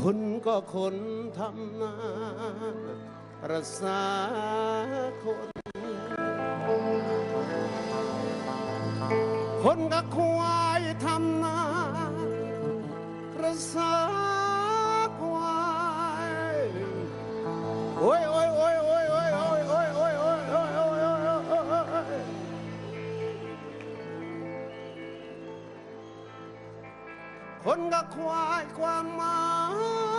คนก็คนทำนาประสาคน 困甲快关门。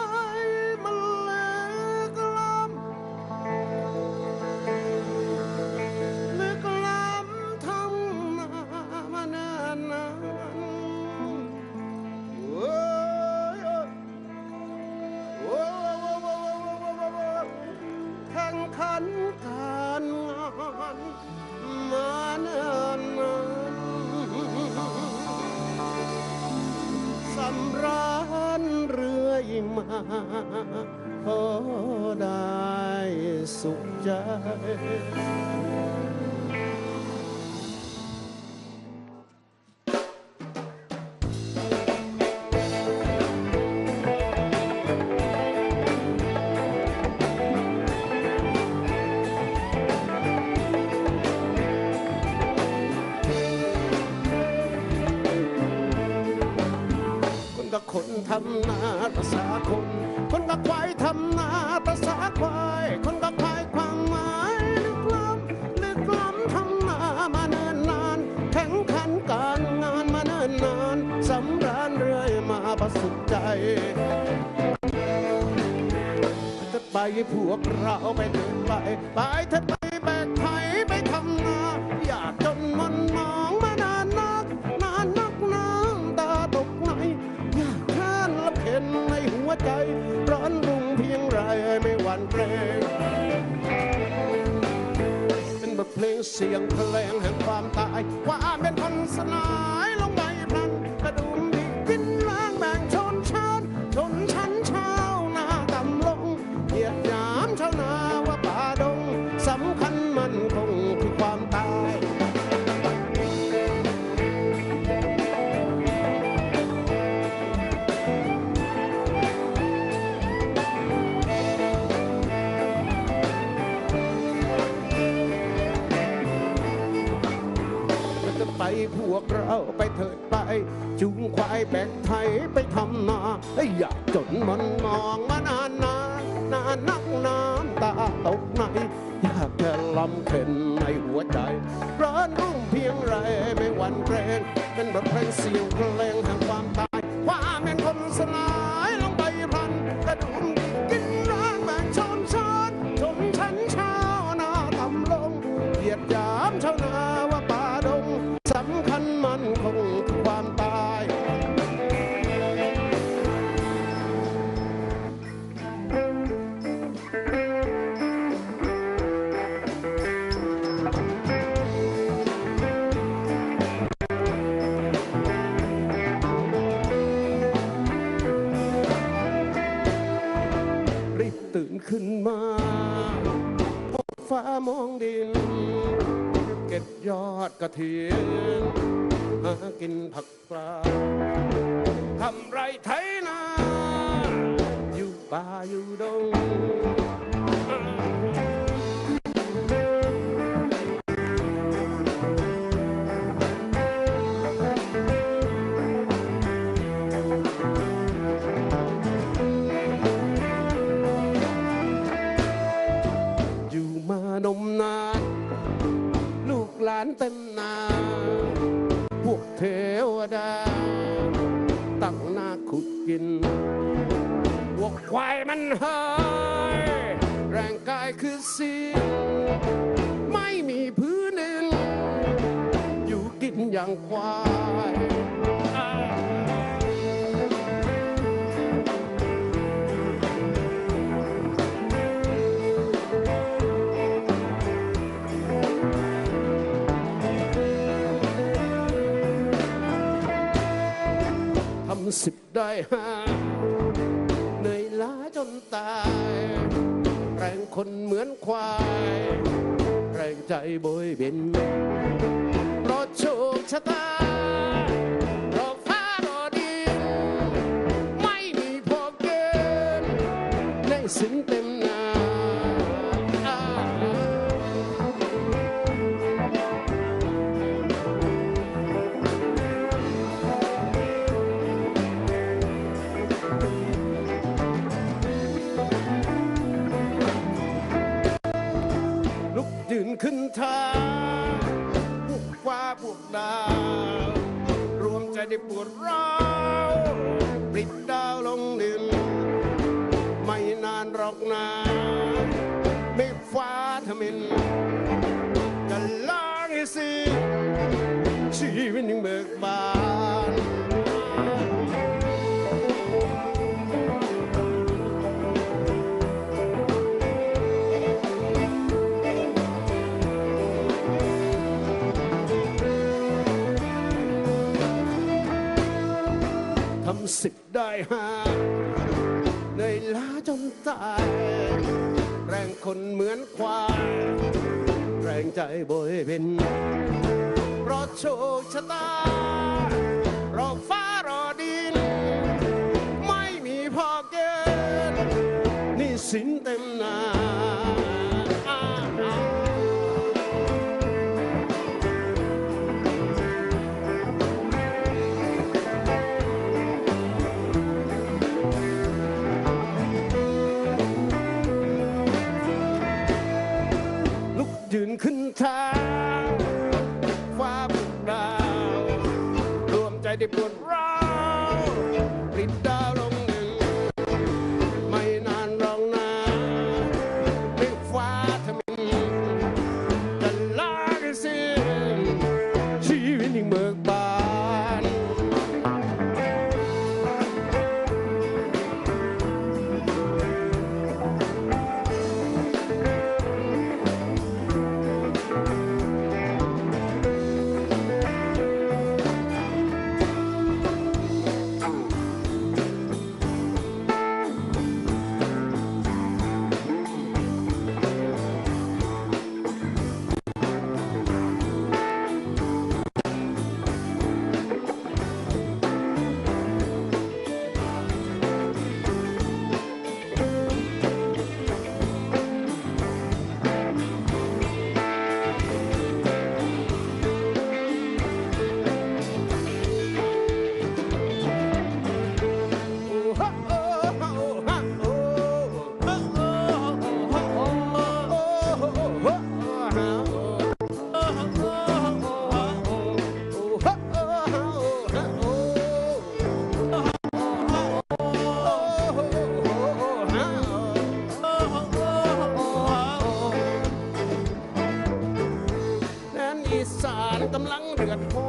พอได้สุขใจ ประสุดใจจะไปพวกเราไปเดินไปไปถอะไปแบกไถไปทำนาอยากจนมันมองมานานนัก นานนักน้ำตาตกในอยากแค้นและเข็นในหัวใจร้อนรุ่งเพียงไรไม่หวั่นเกรงเป็นบทเพลงเสียงเพลงแห่งความตายความเป็นคนสลาย ไปพวกเราไปเถิดไปจูงควายแบกไถไปทำนาอยากจนมันมองมานานนานนานนักน้ำตาตกในอยากจะลำเข็นในหัวใจร้อนรุ่งเพียงไรไม่หวั่นเกรงเป็นบทเพลงเสียงเพลงแห่งความตา ขึ้นมาพบฟ้ามองดิน เก็บยอดกระเทียนหากินผักปลาทำไรไถนา อยู่ป่าอยู่ดง but สิบได้ห้าเหนื่อยล้าจนตาย แรงคนเหมือนควาย แรงใจโบยบินเพราะโชคชะตา ยืนขึ้นทางบุกฟ้าบุกดาว รวมใจได้ปวดร้าวปลิดดาวลงดิน ไม่นานรอกนาไม่ฟ้าทมินจะล้างให้สิชีวิตยังเบิกบาน ได้หาในล้าจนตาย แรงคนเหมือนควายแรงใจบยเป็นเพราะโชคชะตารอฟ้ารอดิน ไม่มีพอเกินนี่สินเต็ม Ready for round. Rita. big at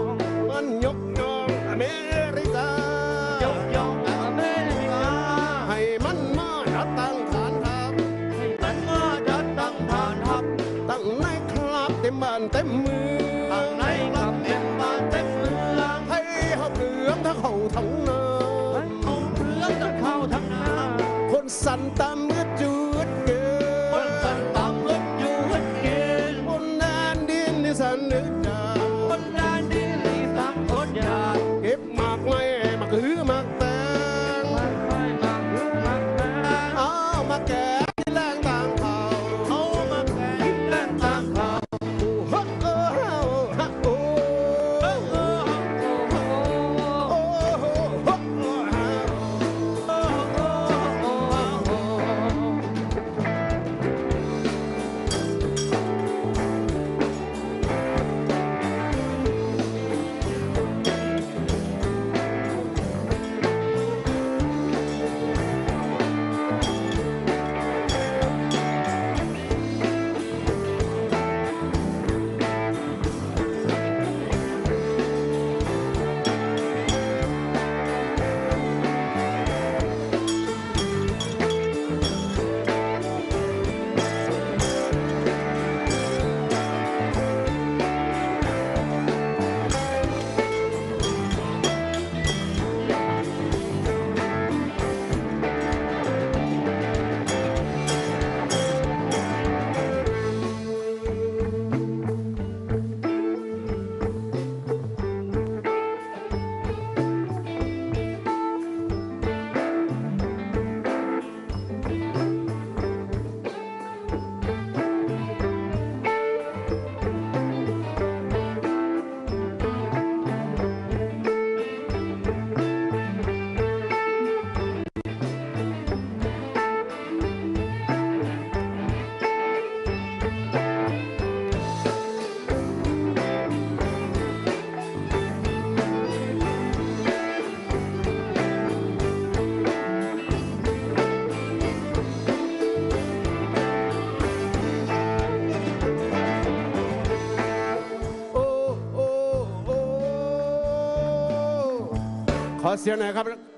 เสียงหน่อยครับ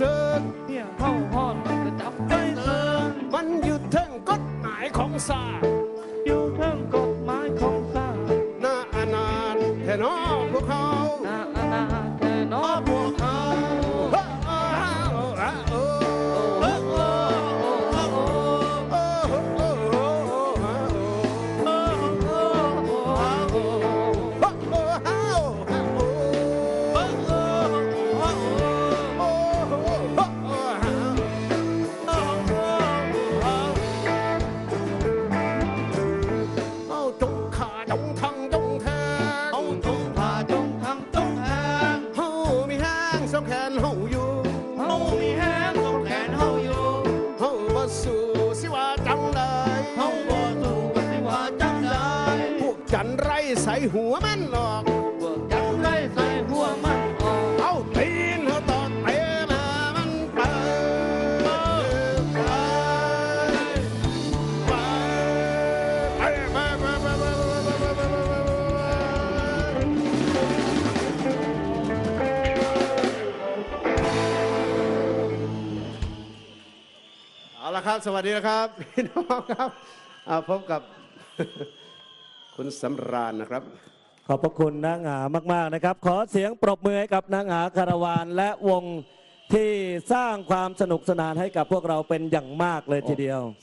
จับไหัวมันหรอกพวกจังไรใส่หัวมันออกเอาตีนเฮาตอดเตะมามันไปไปไปไปไปไปไปเอาละครับ สวัสดีนะครับพี่น้องครับอ่าพบกับ คุณสำราญนะครับ ขอบพระคุณนางหามากๆนะครับ ขอเสียงปรบมือให้กับนางหาคารวานและวงที่สร้างความสนุกสนานให้กับพวกเราเป็นอย่างมากเลยทีเดียว